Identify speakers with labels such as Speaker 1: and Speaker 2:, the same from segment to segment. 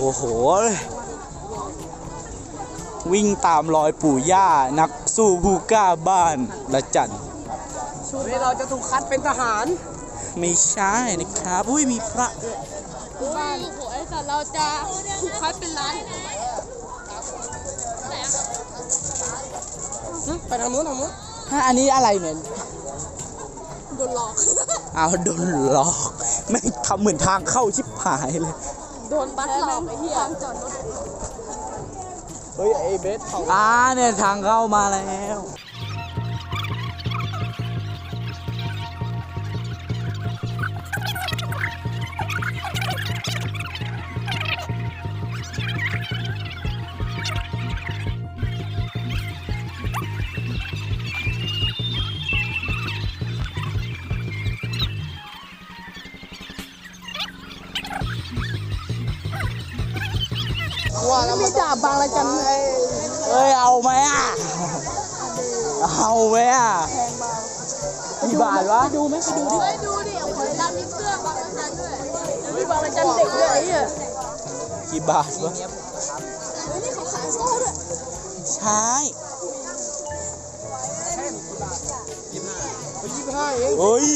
Speaker 1: โอ้โห วิ่งตามรอยปู่ย่า นักสู้ผู้กล้าบ้านละจัน
Speaker 2: เฮ้ยเราจะถูกคัดเป็นทหาร
Speaker 1: ไม่ใช่นะครับ อุ้ยมีพระด้วย
Speaker 3: บ้านโอ้โหไอ้สัตว์เราจะถูกคัดเป็นร้าน
Speaker 2: หึไปทางนู้นทางนู้น
Speaker 1: ฮะอันนี้อะไรเนี่ย
Speaker 3: โดนหลอก
Speaker 1: เอาโดนหลอกแม่งทำเหมือนทางเข้าชิบหายเลย
Speaker 3: โดนบัสหลอกไอ้เหี้ยจอดรถ
Speaker 2: เฮ้ยไอ้เบสเขา
Speaker 1: อ่าเนี่ยทางเข้ามาแล้ว
Speaker 2: ว่าแล้วมัน
Speaker 3: จ่าบางละจันไอ้
Speaker 1: เอ้ยเอาไหมอะ เอาไหมอะกี่บาทวะ
Speaker 3: ดูไหมไปดูดิไปดูดิโอ้โหร้านนี้เสื้อบางละจันด้วยมีบางละจันเด็กด้วยไอ้เหี้ย
Speaker 1: กี่บาทวะ
Speaker 3: เฮ้ยนี่เขาขายโซ่ด้วย
Speaker 1: ใช่
Speaker 2: ช่เฮ้
Speaker 1: ย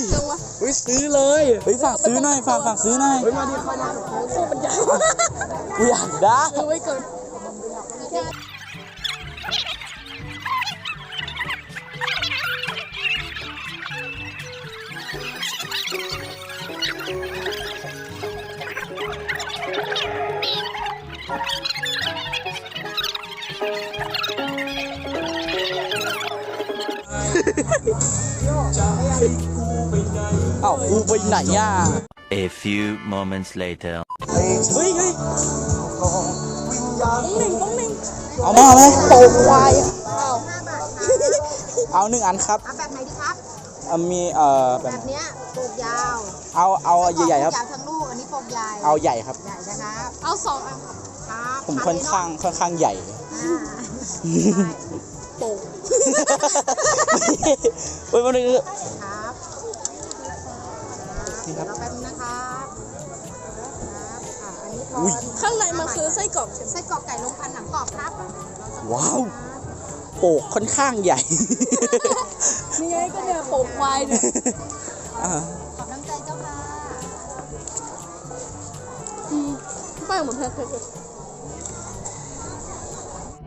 Speaker 1: เฮ้ยซื้อเลยเฮ้ยฝากซื้อหน่อยฝากฝากซื้อหน่อย
Speaker 2: เฮ้ยมาดิเข้ามา
Speaker 3: โซ่ปัญญา
Speaker 1: อยากได้
Speaker 3: ซื้อไว้เกิน
Speaker 1: เอ้ากูไปไหนอะ
Speaker 4: A few moments later.
Speaker 1: เฮ้ยเฮ้ย
Speaker 3: หนึ่งต้องหนึ่ง
Speaker 1: เอามาเอาไหม
Speaker 3: โตควายอะอ้าว
Speaker 1: เอาหนึ่งอันครับ
Speaker 5: เอาแบบไหนดีครับ
Speaker 1: เอามีเอ่อแบ
Speaker 5: แบบบเนี้ยปลูกยาว
Speaker 1: เอาเอาใหญ่ๆครับ
Speaker 5: ยาวทั้งลูกอันนี้ปลูกใหญ่
Speaker 1: เอาใหญ่ครับ
Speaker 5: ใหญ่นะครับ
Speaker 3: เอาสองอันครับ
Speaker 5: ครับ
Speaker 1: ผมค่อนข้างค่อนข้างใหญ่
Speaker 5: อ่า
Speaker 3: โต
Speaker 1: เฮ้ยมันคือ
Speaker 5: ครับ
Speaker 1: นี่ครับ
Speaker 5: เราแป๊บนึงนะครับครับอ่าอันนี้พอ
Speaker 1: อุ้ย
Speaker 3: ข้างในมันคือไส้กรอกใช่ไหม
Speaker 5: ไส้กรอกไก่ลงพันหนังกรอบครับ
Speaker 1: ว้าวโปกค่อนข้างใหญ่
Speaker 3: นี่ไงก็เนี่ยโตควายเนี่ย
Speaker 1: อ่า
Speaker 5: ขอบน้ำใจเจ้าค่ะ
Speaker 3: อืมป้ายเหมือนเพชรเลย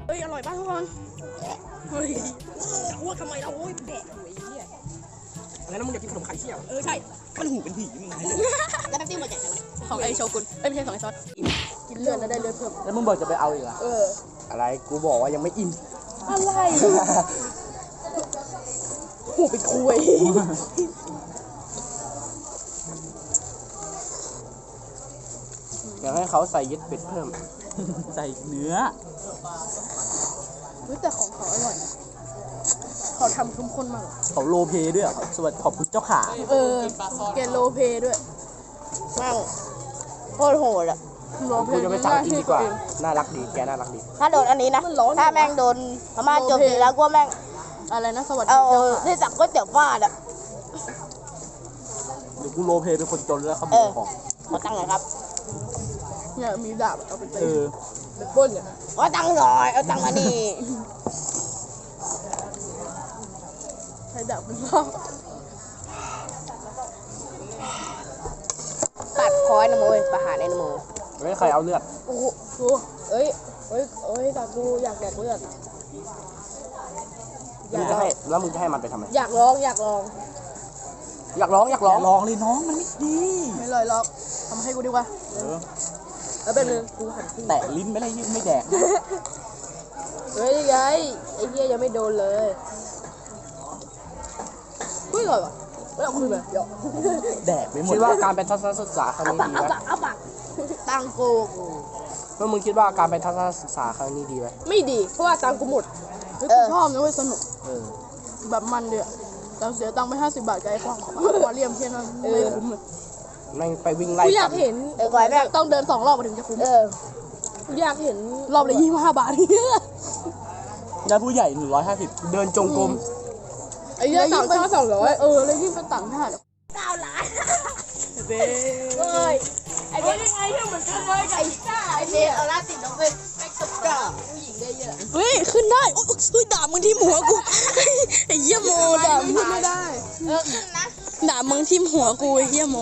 Speaker 3: เฮ้ยอร่อยป่ะทุกคนเฮ้ยอ้วกทำไมเราโอ้ยแดกโอ้ยเหี้ย
Speaker 2: อะไรนะมึงอยากกินขนมไข่เชี่ยว
Speaker 3: เออใช่
Speaker 1: มันหูเป็นผีมึงไง
Speaker 3: แล้วแป๊บซี่หมดแจกจังวะเนี่ยของไอโชกุนเอ้ยไม่ใช่ของไอซอสกินเลือดแล้วได้เลือดเพิ่ม
Speaker 1: แล้วมึงบอกจะไปเอาอีกเหรอ
Speaker 3: เออ
Speaker 2: อะไรกูบอกว่ายังไม่อิ่ม
Speaker 3: อะไรหูเป็นคุย
Speaker 2: อยากให้เขาใส่ยึดเป็ดเพิ่ม
Speaker 1: ใส่เนื้อ
Speaker 3: เฮ้ยแต่ของเขาอร่อยนะเขาทำเข้มข้นมากอะ
Speaker 1: เขาโลเพด้วยเหรอสวัสดีขอบคุณเจ้าขา
Speaker 3: เออเกนโลเพด้วย
Speaker 6: มั่งโคตรโหดอะ
Speaker 3: โลเพ
Speaker 2: กูจะไปสั่งกินดีกว่า น่ารักดี แกน่ารักดี
Speaker 6: ถ้าโดนอันนี้นะ
Speaker 3: มันร้อน
Speaker 6: ถ้าแม่งโดนพม่าโจมตีแล้วกูว่าแม่ง
Speaker 3: อะไรนะสวัสดี
Speaker 6: เอา
Speaker 3: เจ้าค่ะ
Speaker 6: ที่สั่งก๋วยเตี๋ยวฟาดอะ
Speaker 1: เดี๋ยวกูโลเพเป็นคนจนแล้วครับ
Speaker 6: เออ
Speaker 1: ของ
Speaker 6: ขอตังค์หน่อยครับ
Speaker 3: เนี่ยมีดาบเอาไปตี
Speaker 1: เออ
Speaker 3: ไปปล้นเนี่ย
Speaker 6: ขอตังค์หน่อยเอาตังค์มานี่
Speaker 3: ใช้ดาบเป็นรอบ
Speaker 6: ตัดคอยนะโมยประหารไอ้นะโม
Speaker 2: ไม่ใครเอาเลือด
Speaker 3: โอ้โหดูเอ้ยเอ้ยเอ้ยดาดูอยากแดกเลือดอ
Speaker 2: มึ
Speaker 3: ยางก
Speaker 2: จะให้แล้วมึงจะให้มันไปทำไม
Speaker 3: อยากลองอยากลอง
Speaker 2: อยากร้องอยาก
Speaker 1: ล
Speaker 2: ร้
Speaker 1: อ
Speaker 2: ง
Speaker 1: ลองเลยน้องมันไม่ดี
Speaker 3: ไม่เลยหรอกทำให้กูดีกว่า
Speaker 1: เออ
Speaker 3: แล้วเป็นนึงกูหันขึ้น
Speaker 1: แตะลิ้นไม่ได้ยิ่งไม่แดก
Speaker 3: เฮ้ยไงไอ้เหี้ยยังไม่โดนเลยอุ้ยอร่อยว่ะไม่เอาคืนเลยเดี๋ยว
Speaker 1: แดกไปหมด
Speaker 2: คิดว่าการเป็นทัศนศึกษาครั้ง
Speaker 3: เอา
Speaker 2: นี้
Speaker 3: ปาก
Speaker 2: ดี
Speaker 3: เอา
Speaker 2: ไหม
Speaker 3: ปากเอาปากตังกู
Speaker 2: เมื่อมึงคิดว่าการเป็นทัศนศึกษาครั้งนี้ดีไหม
Speaker 3: ไม่ดี เพราะว่าตังกูหมดเฮ้ยกูชอบนะเว้ยสนุก
Speaker 1: เออ
Speaker 3: แบบมันเดียวเราเสียตังค์ไปห้าสิบบาทกับไอ้ความควาเรียมเพี้ยนนั้นไม่คุ้มเลย
Speaker 2: แม่งไปวิ่งไล่
Speaker 3: กูอยากเห็น
Speaker 6: เออก่อยแม่ง
Speaker 3: ต้องเดินสองรอบมาถึงจะคุ้ม
Speaker 6: เออ
Speaker 3: กูอยากเห็นรอบละยี่สิบห้าบาทเนี่ย
Speaker 1: แล้วผู้ใหญ่หนึ่งร้อยห้าสิบ
Speaker 2: เดินจงกรม
Speaker 3: ไอ้เหี้ยต่างชาติสองร้อยเออแล้วยิ่งเป็นต่างชาติอะ
Speaker 6: เก้าล้าน
Speaker 3: เบ้
Speaker 6: เฮ้ยไอ
Speaker 3: ไอ้เด็กยังไงเนี่ยเหมือนกันเลยกับไอ้ก้า
Speaker 6: ไอเดียเอาหน้าติดน้องเป็นแม็กซ์กับผู้หญิงได้เยอะ
Speaker 3: เฮ้ยขึ้นได้โอ้ยด่ามึงที่หัวกูไอ้เหี้ยโมด่ามึง
Speaker 5: ไม่ได้
Speaker 6: เออขึ้นนะ
Speaker 3: ด่ามึงที่หัวกูไอ้เหี้ยโม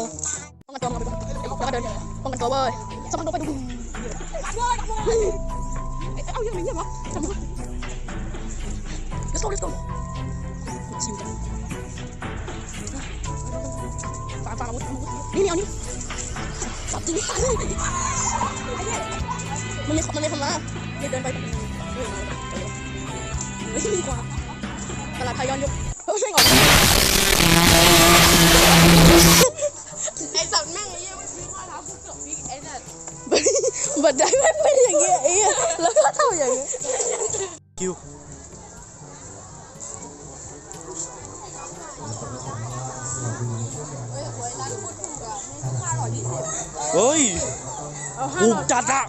Speaker 3: ป้องกันตัวมึงแล้วก็เดินป้องกันตัวเว้ยสมันโดนไปดูเอาเหี้ยอะไรเหี้ยวะทำไม Let's go let's go ชิวจังฟังฟังอาวุธอาวุธนี่นี่เอานี่สับจริงมันมีมันมีคำว่าเนี่ยเดินไปเฮ้ยมีกว่าตลาดไทยย้อนยุค เป็นอย่างเงี้ยไอ้เหี้ยแล้วก็ทำอย่างเงี้ย
Speaker 1: คิวเฮ้ยถูกจัดอะ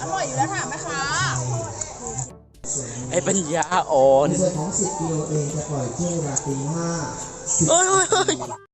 Speaker 6: อร่อยอยู่แล้วถามแม่ค้า
Speaker 1: ไอ้ปัญญาอ่อน
Speaker 7: ในส่วนของ10กิโลเองจะปล่อยเที่ยวเวลาตีห้า
Speaker 1: เฮ้ยเฮ้ยเฮ้ย